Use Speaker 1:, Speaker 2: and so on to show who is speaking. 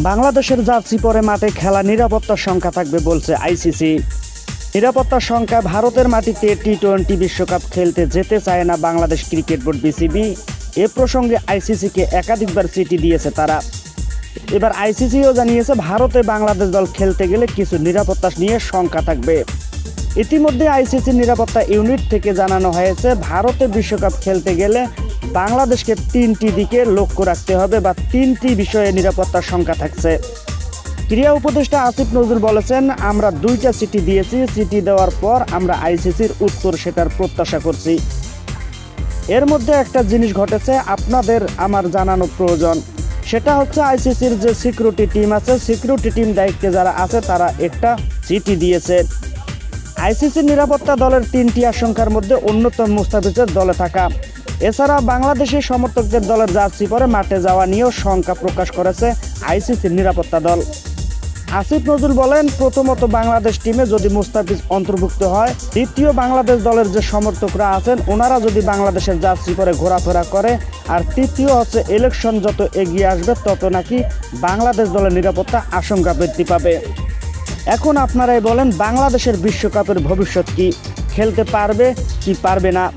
Speaker 1: বাংলাদেশের জার্সি পরে মাঠে খেলা নিরাপত্তার সংখ্যা থাকবে বলছে আইসিসি। নিরাপত্তার সংখ্যা ভারতের মাটিতে টি টোয়েন্টি বিশ্বকাপ খেলতে যেতে চায় না বাংলাদেশ ক্রিকেট বোর্ড বিসিবি। এ প্রসঙ্গে আইসিসিকে একাধিকবার চিঠি দিয়েছে তারা। এবার আইসিসিও জানিয়েছে, ভারতে বাংলাদেশ দল খেলতে গেলে কিছু নিরাপত্তা নিয়ে শঙ্কা থাকবে। ইতিমধ্যে আইসিসি নিরাপত্তা ইউনিট থেকে জানানো হয়েছে, ভারতে বিশ্বকাপ খেলতে গেলে বাংলাদেশকে তিনটি দিকে লক্ষ্য রাখতে হবে বা তিনটি বিষয়ে নিরাপত্তার সংখ্যা থাকছে। ক্রীড়া উপদেষ্টা আসিফ নজরুল বলেছেন, আমরা দুইটা চিঠি দিয়েছি, চিঠি দেওয়ার পর আমরা আইসিসির উত্তর সেটার প্রত্যাশা করছি। এর মধ্যে একটা জিনিস ঘটেছে, আপনাদের আমার জানানো প্রয়োজন। সেটা হচ্ছে আইসিসির যে সিকিউরিটি টিম আছে, সিকিউরিটি টিম দায়িত্বে যারা আছে, তারা একটা চিঠি দিয়েছে। আইসিসির নিরাপত্তা দলের তিনটি আশঙ্কার মধ্যে অন্যতম মুস্তাফিজের দলে থাকা। এছাড়া বাংলাদেশের সমর্থকদের দলের জার্সি পরে মাঠে যাওয়া নিয়েও শঙ্কা প্রকাশ করেছে আইসিসির নিরাপত্তা দল। আসিফ নজরুল বলেন, প্রথমত বাংলাদেশ টিমে যদি মুস্তাফিজ অন্তর্ভুক্ত হয়, দ্বিতীয় বাংলাদেশ দলের যে সমর্থকরা আছেন, ওনারা যদি বাংলাদেশের জার্সি পরে ঘোরাফেরা করে, আর তৃতীয় হচ্ছে ইলেকশন যত এগিয়ে আসবে, তত নাকি বাংলাদেশ দলের নিরাপত্তা আশঙ্কা বৃদ্ধি পাবে। এখন আপনারাই বলেন, বাংলাদেশের বিশ্বকাপের ভবিষ্যৎ কি? খেলতে পারবে কি পারবে না?